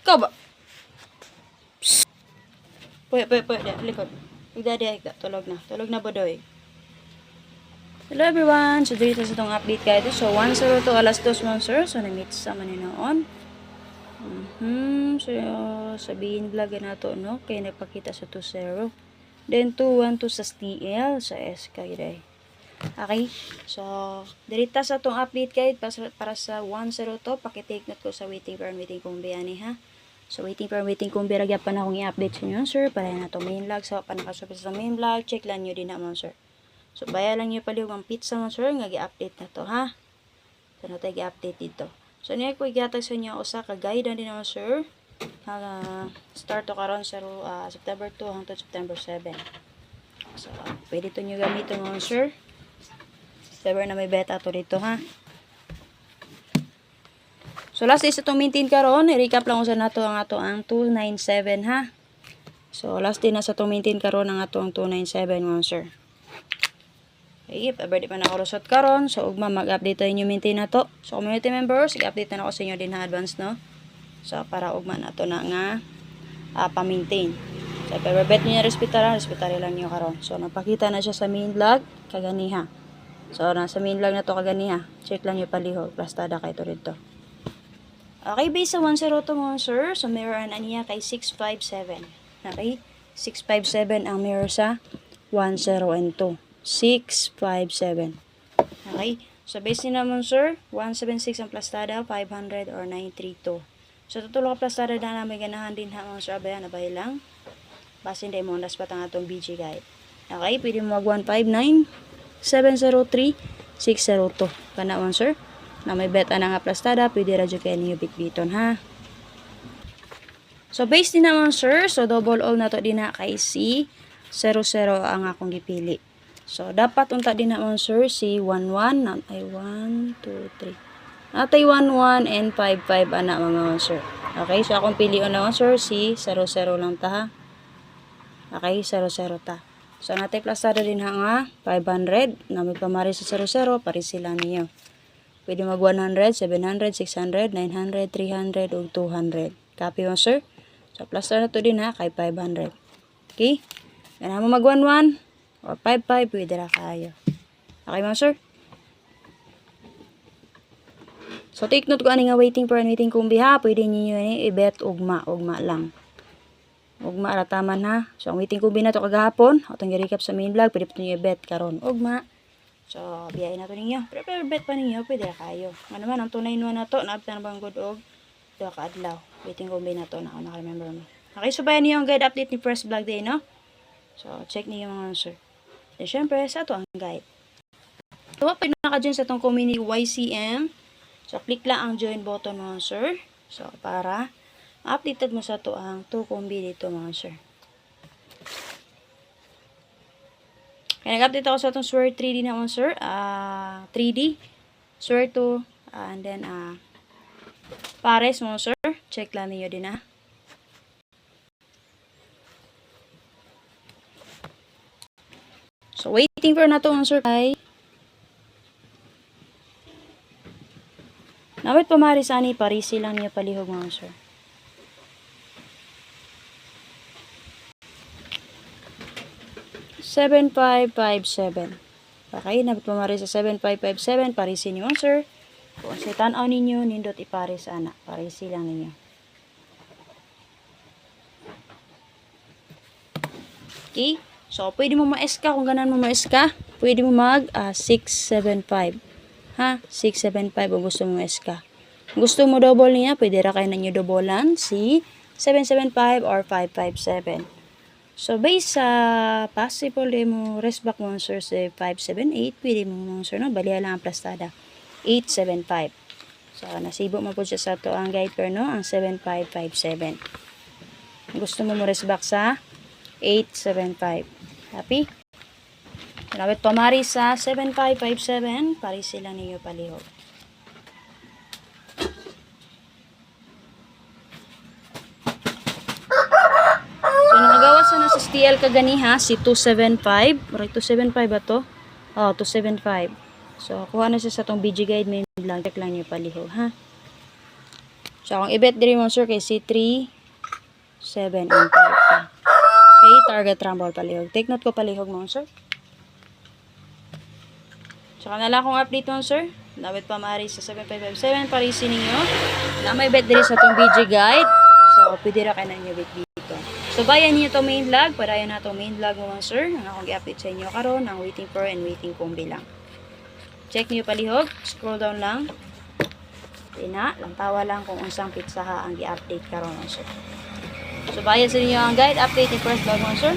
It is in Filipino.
Ikaw ba? Puya, puya, puya. Di, likod. Igda, di, igda. Tulog na. Tulog na, Bodoy. Hello everyone! So, dito sa itong update kayo. So, 1.02 alas 2 monster. So, na-meet sa maninoon. Mhm. So, sabihin vlog na to, no? Kaya nagpakita sa 2.0. Then, 2.1 to sa STL. Sa SK, day. Okay? So, dirita sa itong update. Para, para sa 1.02, pakitake note ko sa waiting for waiting kong biyani, ha? So, waiting for waiting kung biragya pa na akong i-update sa inyo, sir. Para na to main vlog. So, panakasupit sa main vlog, check lang nyo din naman, sir. So, baya lang nyo pali ang pizza mo, sir. Nga gi-update na to, ha? So, na tayo gi-update dito. So, niya ko igatag sa inyo usa ka guide din naman, sir. Uh, start to karon sa uh, September 2 hangtod September 7. So, pwede to nyo gamitin mo, sir. September na may beta to dito, ha? So, last is itong maintain karon I-recap lang ko sa nato ang ato ang 297, ha? So, last din na sa itong maintain karon ang ato ang 297, mga sir. Okay, if ever di pa nakarusot karon so ugma mag-update tayo maintain na to. So, community members, i-update na ako sa inyo din na advance, no? So, para ugma na to na nga uh, pa-maintain. So, if ever bet nyo na respetaran, respetaran lang nyo karon. So, napakita na siya sa main vlog, kaganiha. So, nasa main vlog na to kaganiha. Check lang nyo palihog. Plastada kayo to rito. Okay, base sa 102 mo, sir. So, mirror na niya kay 657. Okay? 657 ang mirror sa 10 and 2. 657. Okay? So, base din naman, sir. 176 ang plastada, 500 or 932. So, tutulo ka plastada na namin ganahan din ha, mga sir. Abaya, nabay lang. Base hindi mo, nas patang atong BG guide. Okay? Pwede mo mag 159 703 602. Kana, mga sir na may beta na nga plastada, pwede radyo kayo niyo bitbiton ha. So, base din naman sir, so double all na to din na kay C, 00 ang akong gipili. So, dapat unta din naman sir, si 11, na, ay 1, 2, 3. Natay 11 and 55 ana mga sir. Okay, so akong pilion naman sir, si 00 lang ta ha. Okay, 00 ta. So, natay plastada din ha nga, 500, na may pamari sa 00, pari sila niyo. Pwede mag 100, 700, 600, 900, 300, ug 200. Copy mo, sir? So, plus na to din ha, kay 500. Okay? Kaya mo mag 11 or 55, pwede ra kayo. Okay mo, sir? So, take note ko ani nga waiting for and waiting kung biha, pwede ninyo ni i-bet ugma, ugma lang. Ugma ra taman ha. So, ang waiting kung na to kagahapon, atong i-recap sa main vlog, pwede po ninyo i-bet karon ugma. So, biyahin na to ninyo. Pero, bet pa ninyo, pwede na kayo. Nga naman, ang tunay nyo na to, naabta na bang good og, dua ka adlaw. Waiting ko na to, na ako nakaremember mo. Okay, so bayan niyo ang guide update ni First Vlog Day, no? So, check niyo mga sir. Then, syempre, sa to ang guide. So, pag naka-join sa tong community YCM, so, click lang ang join button mga sir. So, para ma-updated mo sa to ang to combi dito mga sir. Kaya nag-update ako sa itong Swear 3D naman, sir. Ah, 3D. Swear 2. ah, and then, ah, pares mo, sir. Check lang niyo din, ah. So, waiting for na to, sir, kay Nawit pamari sa ani, parisi lang niyo palihog, mga sir. Seven five five seven. Okay, nabot pamari sa 7557, parisi niyo, sir. Kung sa tanaw ninyo, nindot iparis ana. Parisi lang ninyo. Okay? So, pwede mo ma-SK kung ganan mo ma-SK. Pwede mo mag ah, 675. Ha? 675 kung gusto mo ma-SK. Kung gusto mo double niya, pwede ra kayo na nyo doublean si 775 or 557. So, based sa possible eh, mo rest back mo sir sa 578, pwede mo mo sir no, baliha lang ang plastada. 875. So, nasibo mo po siya sa to ang guide per no, ang 7557. Gusto mo mo rest back sa 875. Happy? Malapit pamari sa 7557, pari sila ninyo palihog. So, nakagawa sa nasa STL kaganiha, si 275. Right, 275 ba to? Oh, 275. So, kuha na siya sa tong BG guide main vlog. Check lang niyo palihog, ha? So, ang ibet diri mo sir kay C3, 7, and 5. Okay, target rumble palihog. Take note ko palihog mo sir. Tsaka na lang akong update mo sir. Dapat pa mari sa 7557 parisi ninyo. Na may bet diri sa tong BG guide. So, pwede ra kayo na inyo bet dito. So, bayan niyo to main vlog. Padayon na to main vlog mo sir. Ang akong i-update sa inyo karon ang waiting for and waiting combi lang. Check niyo palihog. Scroll down lang. Tina, lantawa lang kung unsang pizza ha ang i-update karon mo sir. So, bayan sa inyo ang guide. Update ni first vlog mo sir.